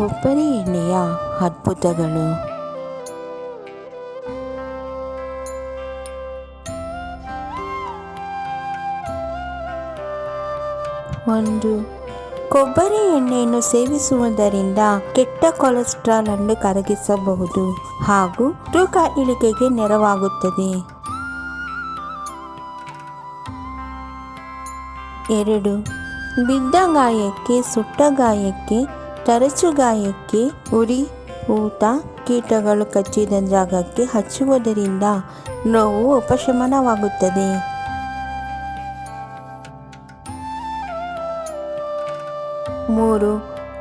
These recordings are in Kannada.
ಕೊಬ್ಬರಿ ಎಣ್ಣೆಯ ಅದ್ಭುತಗಳು. ಒಂದು. ಕೊಬ್ಬರಿ ಎಣ್ಣೆಯನ್ನು ಸೇವಿಸುವುದರಿಂದ ಕೆಟ್ಟ ಕೊಲೆಸ್ಟ್ರಾಲ್ ಅನ್ನು ಕರಗಿಸಬಹುದು ಹಾಗೂ ತೂಕ ಇಳಿಕೆಗೆ ನೆರವಾಗುತ್ತದೆ. ಎರಡು. ಬಿದ್ದ ಗಾಯಕ್ಕೆ, ಸುಟ್ಟ ಗಾಯಕ್ಕೆ ತರಚು ಗಾಯಕ್ಕೆ ಉರಿ, ಊತ, ಕೀಟಗಳು ಕಚ್ಚಿದ ಜಾಗಕ್ಕೆ ಹಚ್ಚುವುದರಿಂದ ನೋವು ಉಪಶಮನವಾಗುತ್ತದೆ. ಮೂರು,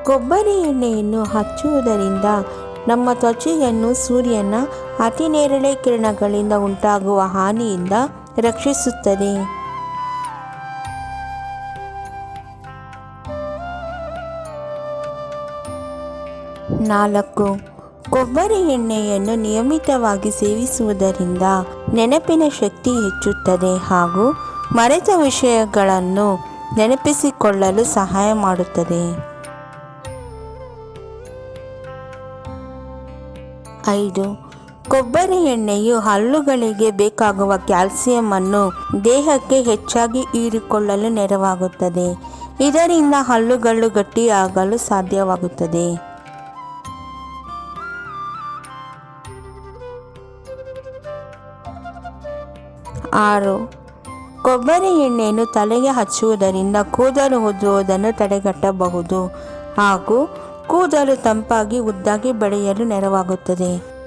ಕೊಬ್ಬರಿ ಎಣ್ಣೆಯನ್ನು ಹಚ್ಚುವುದರಿಂದ ನಮ್ಮ ತ್ವಚೆಯನ್ನು ಸೂರ್ಯನ ಅತಿನೇರಳೆ ಕಿರಣಗಳಿಂದ ಉಂಟಾಗುವ ಹಾನಿಯಿಂದ ರಕ್ಷಿಸುತ್ತದೆ. ನಾಲ್ಕು. ಕೊಬ್ಬರಿ ಎಣ್ಣೆಯನ್ನು ನಿಯಮಿತವಾಗಿ ಸೇವಿಸುವುದರಿಂದ ನೆನಪಿನ ಶಕ್ತಿ ಹೆಚ್ಚುತ್ತದೆ ಹಾಗೂ ಮರೆತ ವಿಷಯಗಳನ್ನು ನೆನಪಿಸಿಕೊಳ್ಳಲು ಸಹಾಯ ಮಾಡುತ್ತದೆ. ಐದು. ಕೊಬ್ಬರಿ ಎಣ್ಣೆಯು ಹಲ್ಲುಗಳಿಗೆ ಬೇಕಾಗುವ ಕ್ಯಾಲ್ಸಿಯಂ ಅನ್ನು ದೇಹಕ್ಕೆ ಹೆಚ್ಚಾಗಿ ಹೀರಿಕೊಳ್ಳಲು ನೆರವಾಗುತ್ತದೆ. ಇದರಿಂದ ಹಲ್ಲುಗಳು ಗಟ್ಟಿಯಾಗಲು ಸಾಧ್ಯವಾಗುತ್ತದೆ. ಆರು. ಕೊಬ್ಬರಿ ಎಣ್ಣೆಯನ್ನು ತಲೆಗೆ ಹಚ್ಚುವುದರಿಂದ ಕೂದಲು ಉದುರುವುದನ್ನು ತಡೆಗಟ್ಟಬಹುದು ಹಾಗೂ ಕೂದಲು ತಂಪಾಗಿ ಉದ್ದಾಗಿ ಬೆಳೆಯಲು ನೆರವಾಗುತ್ತದೆ.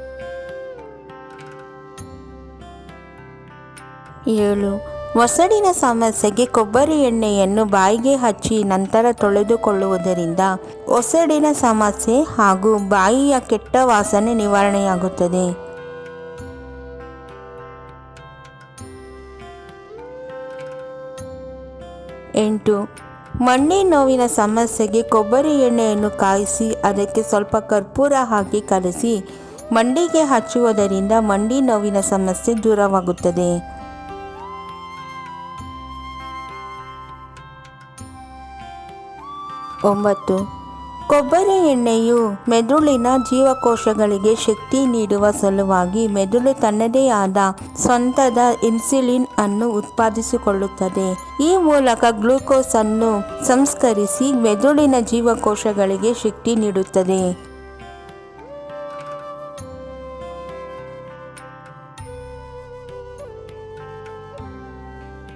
ಏಳು. ಒಸಡಿನ ಸಮಸ್ಯೆಗೆ ಕೊಬ್ಬರಿ ಎಣ್ಣೆಯನ್ನು ಬಾಯಿಗೆ ಹಚ್ಚಿ ನಂತರ ತೊಳೆದುಕೊಳ್ಳುವುದರಿಂದ ಒಸಡಿನ ಸಮಸ್ಯೆ ಹಾಗೂ ಬಾಯಿಯ ಕೆಟ್ಟ ವಾಸನೆ ನಿವಾರಣೆಯಾಗುತ್ತದೆ. ಎಂಟು, ಮಣ್ಣೆ ನೋವಿನ ಸಮಸ್ಯೆಗೆ ಕೊಬ್ಬರಿ ಎಣ್ಣೆಯನ್ನು ಕಾಯಿಸಿ, ಅದಕ್ಕೆ ಸ್ವಲ್ಪ ಕರ್ಪೂರ ಹಾಕಿ ಕಲಸಿ, ಮಂಡಿಗೆ ಹಚ್ಚುವುದರಿಂದ ಮಂಡಿ ನೋವಿನ ಸಮಸ್ಯೆ ದೂರವಾಗುತ್ತದೆ. ಒಂಬತ್ತು ಕೊಬ್ಬರಿ ಎಣ್ಣೆಯು ಮೆದುಳಿನ ಜೀವಕೋಶಗಳಿಗೆ ಶಕ್ತಿ ನೀಡುವ ಸಲುವಾಗಿ ಮೆದುಳು ತನ್ನದೇ ಆದ ಸ್ವಂತದ ಇನ್ಸುಲಿನ್ ಅನ್ನು ಉತ್ಪಾದಿಸಿಕೊಳ್ಳುತ್ತದೆ. ಈ ಮೂಲಕ ಗ್ಲೂಕೋಸ್ ಅನ್ನು ಸಂಸ್ಕರಿಸಿ ಮೆದುಳಿನ ಜೀವಕೋಶಗಳಿಗೆ ಶಕ್ತಿ ನೀಡುತ್ತದೆ.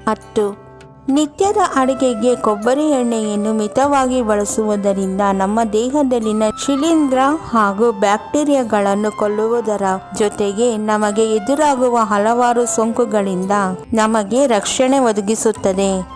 ಹತ್ತು ನಿತ್ಯದ ಅಡುಗೆಗೆ ಕೊಬ್ಬರಿ ಎಣ್ಣೆಯನ್ನು ಮಿತವಾಗಿ ಬಳಸುವುದರಿಂದ ನಮ್ಮ ದೇಹದಲ್ಲಿನ ಶಿಲೀಂಧ್ರ ಹಾಗೂ ಬ್ಯಾಕ್ಟೀರಿಯಾಗಳನ್ನು ಕೊಲ್ಲುವುದರ ಜೊತೆಗೆ ನಮಗೆ ಎದುರಾಗುವ ಹಲವಾರು ಸೋಂಕುಗಳಿಂದ ನಮಗೆ ರಕ್ಷಣೆ ಒದಗಿಸುತ್ತದೆ.